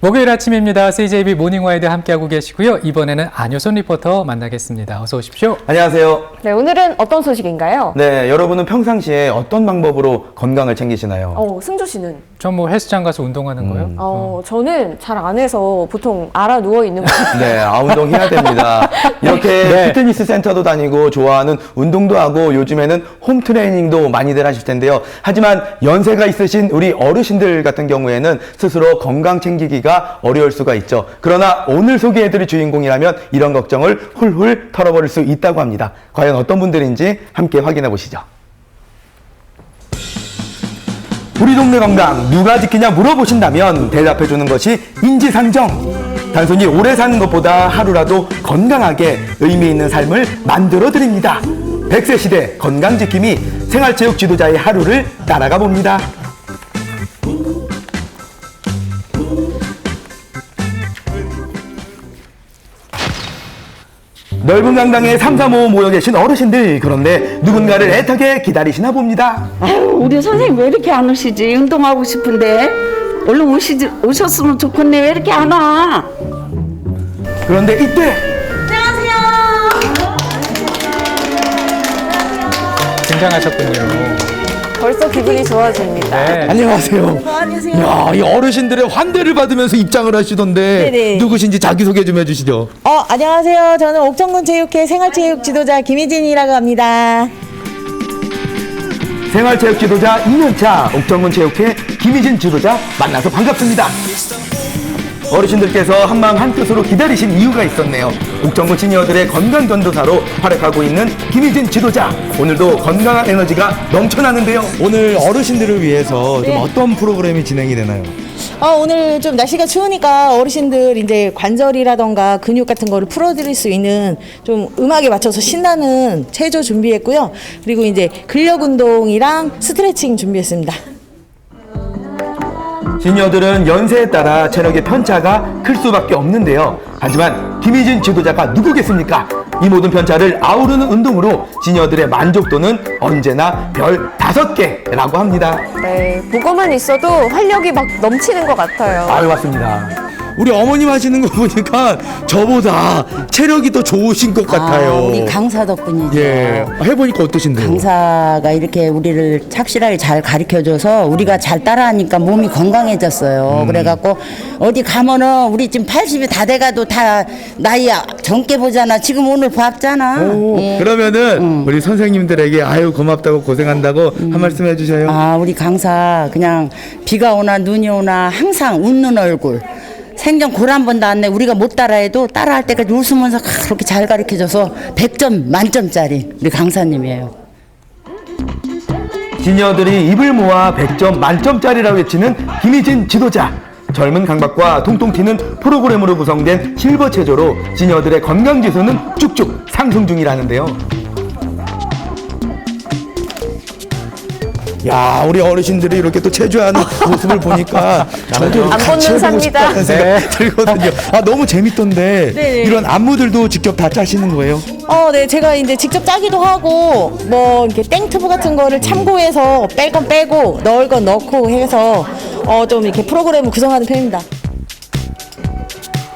목요일 아침입니다. CJB 모닝와이드 함께하고 계시고요. 이번에는 안효선 리포터 만나겠습니다. 어서 오십시오. 안녕하세요. 네, 오늘은 어떤 소식인가요? 네, 여러분은 평상시에 어떤 방법으로 건강을 챙기시나요? 어, 승주 씨는? 전 뭐 헬스장 가서 운동하는 거요. 어, 저는 잘 안 해서 보통 알아 누워 있는 거. 네, 아, 운동해야 됩니다. 이렇게 네. 피트니스 센터도 다니고 좋아하는 운동도 하고 요즘에는 홈 트레이닝도 많이들 하실 텐데요. 하지만 연세가 있으신 우리 어르신들 같은 경우에는 스스로 건강 챙기기가 어려울 수가 있죠. 그러나 오늘 소개해드릴 주인공이라면 이런 걱정을 훌훌 털어버릴 수 있다고 합니다. 과연 어떤 분들인지 함께 확인해 보시죠. 우리 동네 건강 누가 지키냐 물어보신다면 대답해 주는 것이 인지상정. 단순히 오래 사는 것보다 하루라도 건강하게 의미 있는 삶을 만들어 드립니다. 100세 시대 건강 지킴이 생활체육 지도자의 하루를 따라가 봅니다. 넓은 강당에 3, 4, 5 모여 계신 어르신들 그런데 누군가를 애타게 기다리시나 봅니다. 아유, 우리 선생님 왜 이렇게 안 오시지? 운동하고 싶은데. 얼른 오시지, 오셨으면 좋겠네. 왜 이렇게 안 와? 그런데 이때 등장하셨군요. 벌써 기분이 좋아집니다. 네. 안녕하세요. 안녕하세요. 야, 이 어르신들의 환대를 받으면서 입장을 하시던데 네네. 누구신지 자기 소개 좀 해주시죠. 어, 안녕하세요. 저는 옥천군 체육회 생활체육 지도자 김희진이라고 합니다. 생활체육 지도자 2년차 옥정군 체육회 김희진 지도자 만나서 반갑습니다. 어르신들께서 한마음 한뜻으로 기다리신 이유가 있었네요. 옥정군 시니어들의 건강 전도사로 활약하고 있는 김희진 지도자. 오늘도 건강한 에너지가 넘쳐나는데요. 오늘 어르신들을 위해서 좀 네. 어떤 프로그램이 진행이 되나요? 어, 오늘 좀 날씨가 추우니까 어르신들 이제 관절이라던가 근육 같은 거를 풀어드릴 수 있는 좀 음악에 맞춰서 신나는 체조 준비했고요. 그리고 이제 근력 운동이랑 스트레칭 준비했습니다. 시니어들은 연세에 따라 체력의 편차가 클 수밖에 없는데요. 하지만 김희진 지도자가 누구겠습니까? 이 모든 편차를 아우르는 운동으로 시니어들의 만족도는 언제나 별 다섯 개라고 합니다. 네, 보고만 있어도 활력이 막 넘치는 것 같아요. 아유, 맞습니다. 우리 어머님 하시는 거 보니까 저보다 체력이 더 좋으신 것 같아요. 아, 우리 강사 덕분이죠. 예, 해보니까 어떠신데요? 강사가 이렇게 우리를 착실하게 잘 가르쳐줘서 우리가 잘 따라하니까 몸이 건강해졌어요. 그래갖고 어디 가면은 우리 지금 80이 다 돼가도 다 나이 젊게 보잖아. 지금 오늘 봤잖아. 오, 예. 그러면은 우리 선생님들에게 아유 고맙다고 고생한다고 한 말씀 해주세요. 아, 우리 강사 그냥 비가 오나 눈이 오나 항상 웃는 얼굴. 생전 골 한 번도 안 내. 우리가 못 따라해도 따라할 때까지 웃으면서 그렇게 잘 가르쳐줘서 100점 만점짜리 우리 강사님이에요. 시니어들이 입을 모아 100점 만점짜리라고 외치는 김희진 지도자. 젊은 강박과 통통 튀는 프로그램으로 구성된 실버 체조로 시니어들의 건강 지수는 쭉쭉 상승 중이라는데요. 야, 우리 어르신들이 이렇게 또 체조하는 모습을 보니까 저도 안 같이 해보고 삽니다. 싶다는 생각 들거든요. 아, 너무 재밌던데 네네. 이런 안무들도 직접 다 짜시는 거예요? 어, 네, 제가 이제 직접 짜기도 하고, 뭐, 이렇게 땡튜브 같은 거를 참고해서 뺄 건 빼고, 넣을 건 넣고 해서, 어, 좀 이렇게 프로그램을 구성하는 편입니다.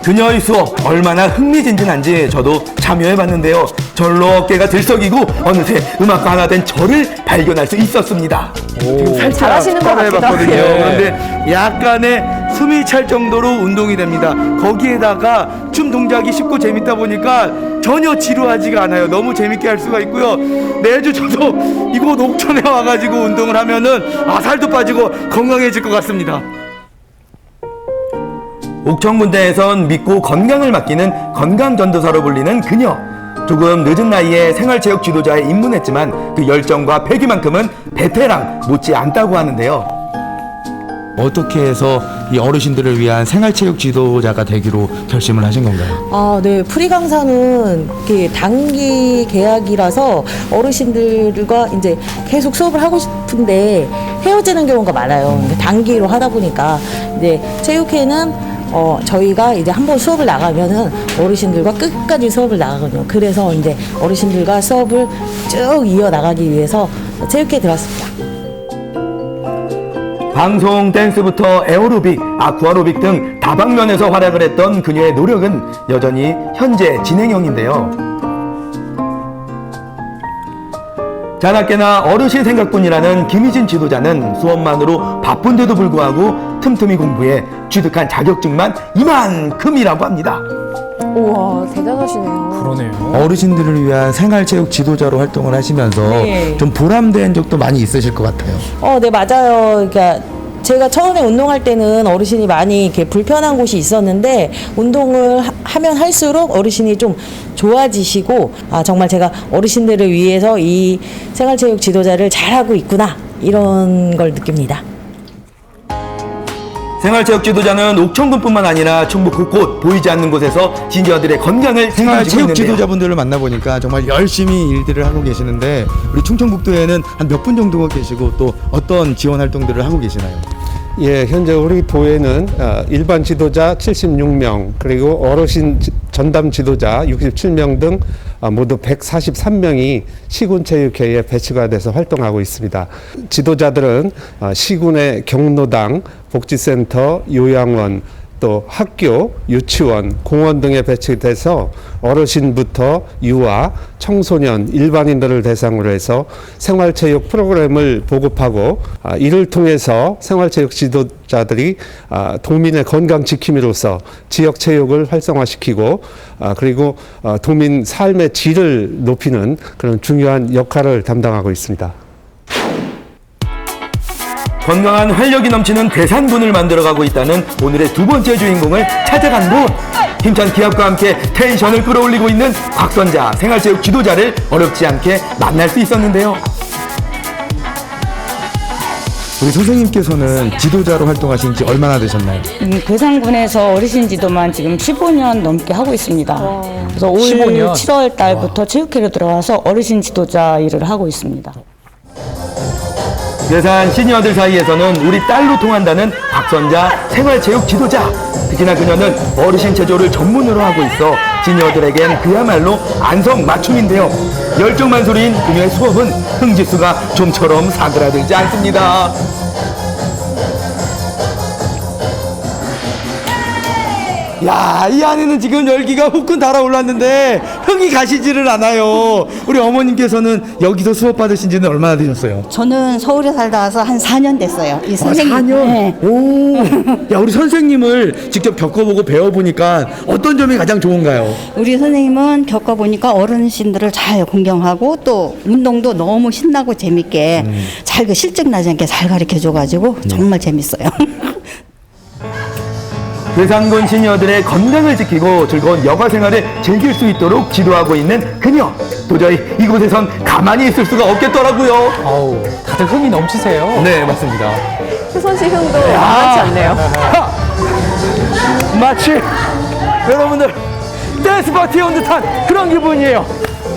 그녀의 수업 얼마나 흥미진진한지 저도 참여해봤는데요. 절로 어깨가 들썩이고 어느새 음악가 하나 된 저를 발견할 수 있었습니다. 지금 살짝 잘하시는 것 같기도 따라해봤거든요. 하고. 그런데 약간의 숨이 찰 정도로 운동이 됩니다. 거기에다가 춤 동작이 쉽고 재밌다 보니까 전혀 지루하지가 않아요. 너무 재밌게 할 수가 있고요. 매주 저도 이곳 옥천에 와가지고 운동을 하면은 아 살도 빠지고 건강해질 것 같습니다. 옥천군대에선 믿고 건강을 맡기는 건강전도사로 불리는 그녀. 조금 늦은 나이에 생활체육 지도자에 입문했지만 그 열정과 패기만큼은 베테랑 못지 않다고 하는데요. 어떻게 해서 이 어르신들을 위한 생활체육 지도자가 되기로 결심을 하신 건가요? 아, 네. 프리 강사는 이렇게 단기 계약이라서 어르신들과 이제 계속 수업을 하고 싶은데 헤어지는 경우가 많아요. 단기로 하다 보니까 이제 체육회는 어, 저희가 이제 한번 수업을 나가면은 어르신들과 끝까지 수업을 나가거든요. 그래서 이제 어르신들과 수업을 쭉 이어 나가기 위해서 체육회에 들어왔습니다. 방송 댄스부터 에어로빅, 아쿠아로빅 등 다방면에서 활약을 했던 그녀의 노력은 여전히 현재 진행형인데요. 자나깨나 어르신 생각뿐이라는 김희진 지도자는 수업만으로 바쁜데도 불구하고 틈틈이 공부해 취득한 자격증만 이만큼이라고 합니다. 우와, 대단하시네요. 그러네요. 어르신들을 위한 생활체육 지도자로 활동을 하시면서 네. 좀 보람된 적도 많이 있으실 것 같아요. 어, 네, 맞아요. 그러니까 제가 처음에 운동할 때는 어르신이 많이 이렇게 불편한 곳이 있었는데 운동을 하- 하면 할수록 어르신이 좀 좋아지시고 아, 정말 제가 어르신들을 위해서 이 생활체육 지도자를 잘하고 있구나. 이런 걸 느낍니다. 생활체육 지도자는 옥천군뿐만 아니라 충북 곳곳 보이지 않는 곳에서 시니어들의 건강을 생활체육. 지도자분들을 만나보니까 정말 열심히 일들을 하고 계시는데 우리 충청북도에는 한 몇 분 정도 계시고 또 어떤 지원 활동들을 하고 계시나요? 예, 현재 우리 도에는 어, 일반 지도자 76명, 그리고 어르신 지- 전담 지도자 67명 등 어, 모두 143명이 시군체육회에 배치가 돼서 활동하고 있습니다. 지도자들은 어, 시군의 경로당, 복지센터, 요양원, 또 학교, 유치원, 공원 등에 배치돼서 어르신부터 유아, 청소년, 일반인들을 대상으로 해서 생활체육 프로그램을 보급하고 아, 이를 통해서 생활체육 지도자들이 아, 도민의 건강 지킴이로서 지역 체육을 활성화시키고 아, 그리고 어, 도민 삶의 질을 높이는 그런 중요한 역할을 담당하고 있습니다. 건강한 활력이 넘치는 괴산군을 만들어가고 있다는 오늘의 두 번째 주인공을 찾아간 곳. 힘찬 기합과 함께 텐션을 끌어올리고 있는 곽선자 생활체육 지도자를 어렵지 않게 만날 수 있었는데요. 우리 선생님께서는 지도자로 활동하신 지 얼마나 되셨나요? 음, 괴산군에서 어르신 지도만 지금 15년 넘게 하고 있습니다. 그래서 올 15년? 7월 달부터 체육회로 들어와서 어르신 지도자 일을 하고 있습니다. 괴산 시니어들 사이에서는 우리 딸로 통한다는 곽선자 생활체육 지도자. 특히나 그녀는 어르신 체조를 전문으로 하고 있어 시니어들에겐 그야말로 안성맞춤인데요. 열정만소리인 그녀의 수업은 흥지수가 좀처럼 사그라들지 않습니다. 야, 이 안에는 지금 열기가 후끈 달아올랐는데 흥이 가시지를 않아요. 우리 어머님께서는 여기서 수업 받으신 지는 얼마나 되셨어요? 저는 서울에 살다 와서 한 4년 됐어요. 이 선생님. 아, 4년? 네. 오, 야, 우리 선생님을 직접 겪어보고 배워보니까 어떤 점이 가장 좋은가요? 우리 선생님은 겪어보니까 어르신들을 잘 공경하고 또 운동도 너무 신나고 재밌게 잘 그 실증 나지 않게 잘 가르쳐 줘가지고 정말 재밌어요. 괴산군 시니어들의 건강을 지키고 즐거운 여가 생활을 즐길 수 있도록 지도하고 있는 그녀. 도저히 이곳에선 가만히 있을 수가 없겠더라고요. 어우, 다들 흥이 넘치세요. 네, 맞습니다. 효선 씨 흥도 만만치 않네요. 마치 여러분들 댄스 파티에 온 듯한 그런 기분이에요.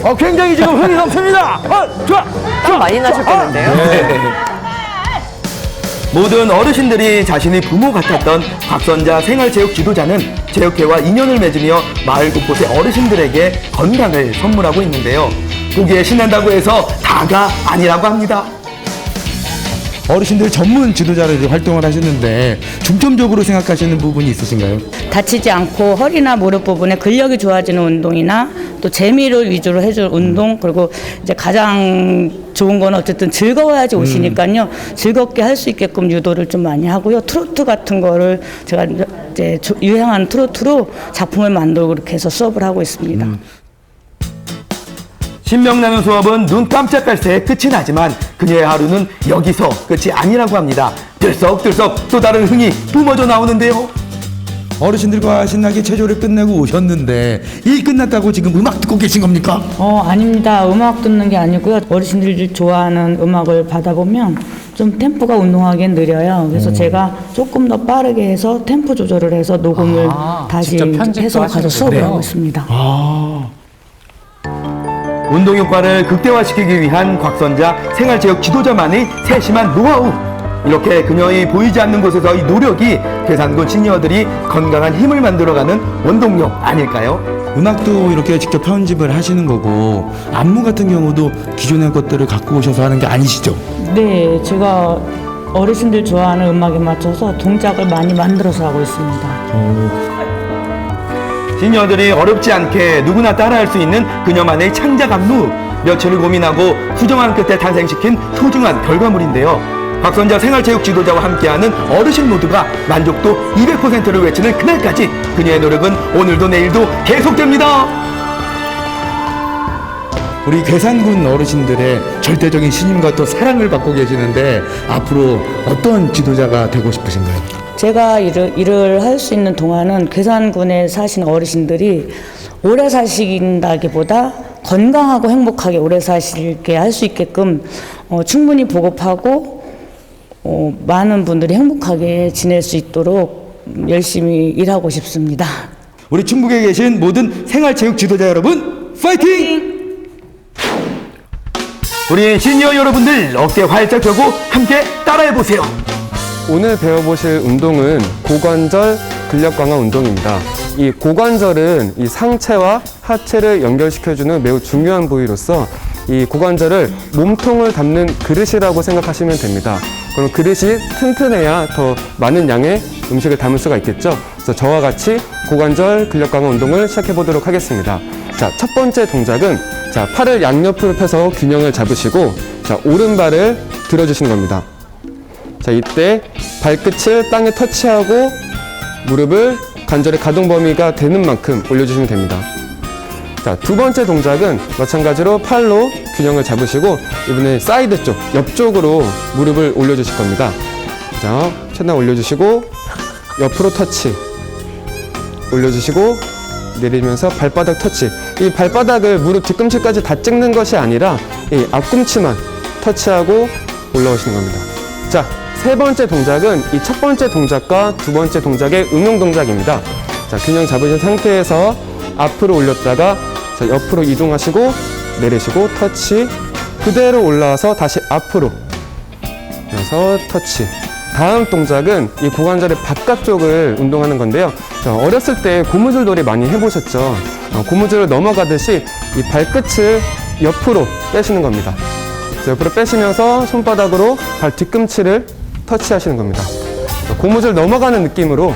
어, 굉장히 지금 흥이 넘칩니다. 어, 좋아, 좀 많이 나셨겠는데요? 모든 어르신들이 자신의 부모 같았던 곽선자 생활체육 지도자는 체육회와 인연을 맺으며 마을 곳곳의 어르신들에게 건강을 선물하고 있는데요. 보기에 신난다고 해서 다가 아니라고 합니다. 어르신들 전문 지도자로 이제 활동을 하시는데 중점적으로 생각하시는 부분이 있으신가요? 다치지 않고 허리나 무릎 부분에 근력이 좋아지는 운동이나 또 재미를 위주로 해줄 운동 그리고 이제 가장 좋은 건 어쨌든 즐거워야지 오시니까요. 즐겁게 할 수 있게끔 유도를 좀 많이 하고요. 트로트 같은 거를 제가 이제 조- 유행하는 트로트로 작품을 만들고 그렇게 해서 수업을 하고 있습니다. 신명나는 수업은 눈 깜짝할 새 끝이 나지만 그녀의 하루는 여기서 끝이 아니라고 합니다. 들썩들썩 또 다른 흥이 뿜어져 나오는데요. 어르신들과 신나게 체조를 끝내고 오셨는데 일 끝났다고 지금 음악 듣고 계신 겁니까? 어 아닙니다. 음악 듣는 게 아니고요. 어르신들이 좋아하는 음악을 받아보면 좀 템포가 운동하기엔 느려요. 그래서 제가 조금 더 빠르게 해서 템포 조절을 해서 녹음을 아, 다시 직접 편집도 해서 가서 하시는군요. 수업을 하고 있습니다. 운동 효과를 극대화시키기 위한 곽선자 생활체육 지도자만의 세심한 노하우. 이렇게 그녀의 보이지 않는 곳에서의 노력이 괴산군 시니어들이 건강한 힘을 만들어가는 원동력 아닐까요? 음악도 이렇게 직접 편집을 하시는 거고 안무 같은 경우도 기존의 것들을 갖고 오셔서 하는 게 아니시죠? 네, 제가 어르신들 좋아하는 음악에 맞춰서 동작을 많이 만들어서 하고 있습니다. 시니어들이 어렵지 않게 누구나 따라할 수 있는 그녀만의 창작 안무 며칠을 고민하고 수정한 끝에 탄생시킨 소중한 결과물인데요. 박선자 생활체육 지도자와 함께하는 어르신 모두가 만족도 200%를 외치는 그날까지 그녀의 노력은 오늘도 내일도 계속됩니다. 우리 괴산군 어르신들의 절대적인 신임과 또 사랑을 받고 계시는데 앞으로 어떤 지도자가 되고 싶으신가요? 제가 일을, 일을 할 수 있는 동안은 괴산군에 사시는 어르신들이 오래 사신다기보다 건강하고 행복하게 오래 사시게 할 수 있게끔 어, 충분히 보급하고 어, 많은 분들이 행복하게 지낼 수 있도록 열심히 일하고 싶습니다. 우리 충북에 계신 모든 생활체육 지도자 여러분 파이팅! 우리 시니어 여러분들 어깨 활짝 펴고 함께 따라해 보세요. 오늘 배워보실 운동은 고관절 근력 강화 운동입니다. 이 고관절은 이 상체와 하체를 연결시켜주는 매우 중요한 부위로서 이 고관절을 몸통을 담는 그릇이라고 생각하시면 됩니다. 그럼 그릇이 튼튼해야 더 많은 양의 음식을 담을 수가 있겠죠. 그래서 저와 같이 고관절 근력 강화 운동을 시작해 보도록 하겠습니다. 자, 첫 번째 동작은 자, 팔을 양옆으로 펴서 균형을 잡으시고 자, 오른발을 들어주시는 겁니다. 자, 이때 발끝을 땅에 터치하고 무릎을 관절의 가동 범위가 되는 만큼 올려주시면 됩니다. 자, 두 번째 동작은 마찬가지로 팔로 균형을 잡으시고 이번에 사이드 쪽, 옆쪽으로 무릎을 올려주실 겁니다. 자, 최대한 올려주시고 옆으로 터치 올려주시고 내리면서 발바닥 터치. 이 발바닥을 무릎 뒤꿈치까지 다 찍는 것이 아니라 이 앞꿈치만 터치하고 올라오시는 겁니다. 자, 세 번째 동작은 이 첫 번째 동작과 두 번째 동작의 응용 동작입니다. 자, 균형 잡으신 상태에서 앞으로 올렸다가 자, 옆으로 이동하시고 내리시고 터치 그대로 올라와서 다시 앞으로. 그래서 터치. 다음 동작은 이 고관절의 바깥쪽을 운동하는 건데요. 자, 어렸을 때 고무줄 놀이 많이 해보셨죠? 어, 고무줄을 넘어가듯이 이 발끝을 옆으로 빼시는 겁니다. 자, 옆으로 빼시면서 손바닥으로 발 뒤꿈치를 터치하시는 겁니다. 자, 고무줄 넘어가는 느낌으로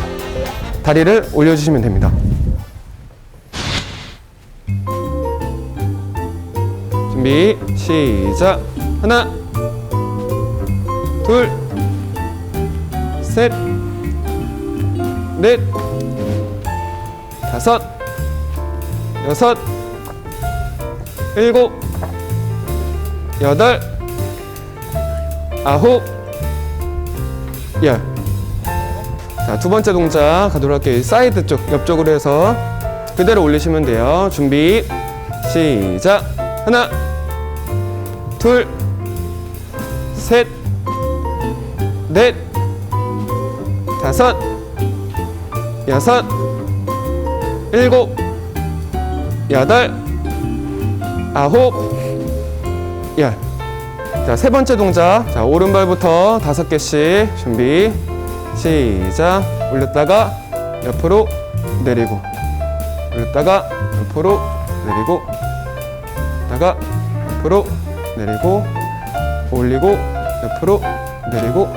다리를 올려주시면 됩니다. 준비 시작. 하나 둘 셋 넷 다섯 여섯 일곱 여덟 아홉 열 자, 두 번째 동작 가도록 할게요. 사이드 쪽, 옆쪽으로 해서 그대로 올리시면 돼요. 준비, 시작. 하나, 둘, 셋, 넷, 다섯, 여섯, 일곱, 여덟, 아홉, 열. 자, 세 번째 동작. 자, 오른발부터 다섯 개씩 준비. 시작. 올렸다가 옆으로 내리고. 올렸다가 옆으로 내리고. 다가 옆으로 내리고. 올리고 옆으로 내리고.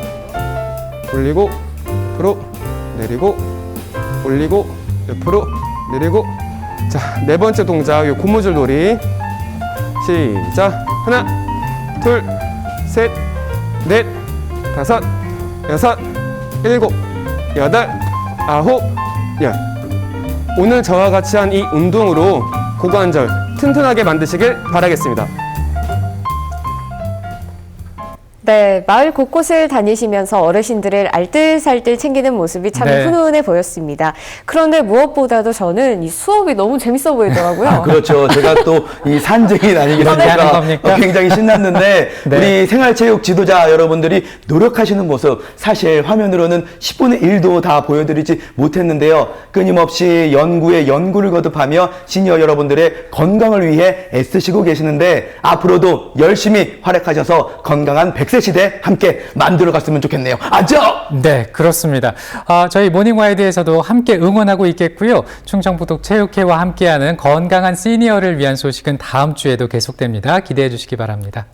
올리고 옆으로 내리고. 올리고 옆으로 내리고. 자, 네 번째 동작. 요 고무줄 놀이. 시작. 하나, 둘, 셋, 넷, 다섯, 여섯, 일곱, 여덟, 아홉, 열. 오늘 저와 같이 한 이 운동으로 고관절 튼튼하게 만드시길 바라겠습니다. 네, 마을 곳곳을 다니시면서 어르신들을 알뜰살뜰 챙기는 모습이 참 네. 훈훈해 보였습니다. 그런데 무엇보다도 저는 이 수업이 너무 재밌어 보이더라고요. 아, 그렇죠. 제가 또이 아니긴 합니까? 겁니까? 어, 굉장히 신났는데 네. 우리 생활체육 지도자 여러분들이 노력하시는 모습 사실 화면으로는 10분의 1도 다 보여드리지 못했는데요. 끊임없이 연구에 연구를 거듭하며 시니어 여러분들의 건강을 위해 애쓰시고 계시는데 앞으로도 열심히 활약하셔서 건강한 100세 시대 함께 만들어 갔으면 좋겠네요. 아죠? 네, 그렇습니다. 아, 저희 모닝와이드에서도 함께 응원하고 있겠고요. 충청북도 체육회와 함께하는 건강한 시니어를 위한 소식은 다음 주에도 계속됩니다. 기대해 주시기 바랍니다.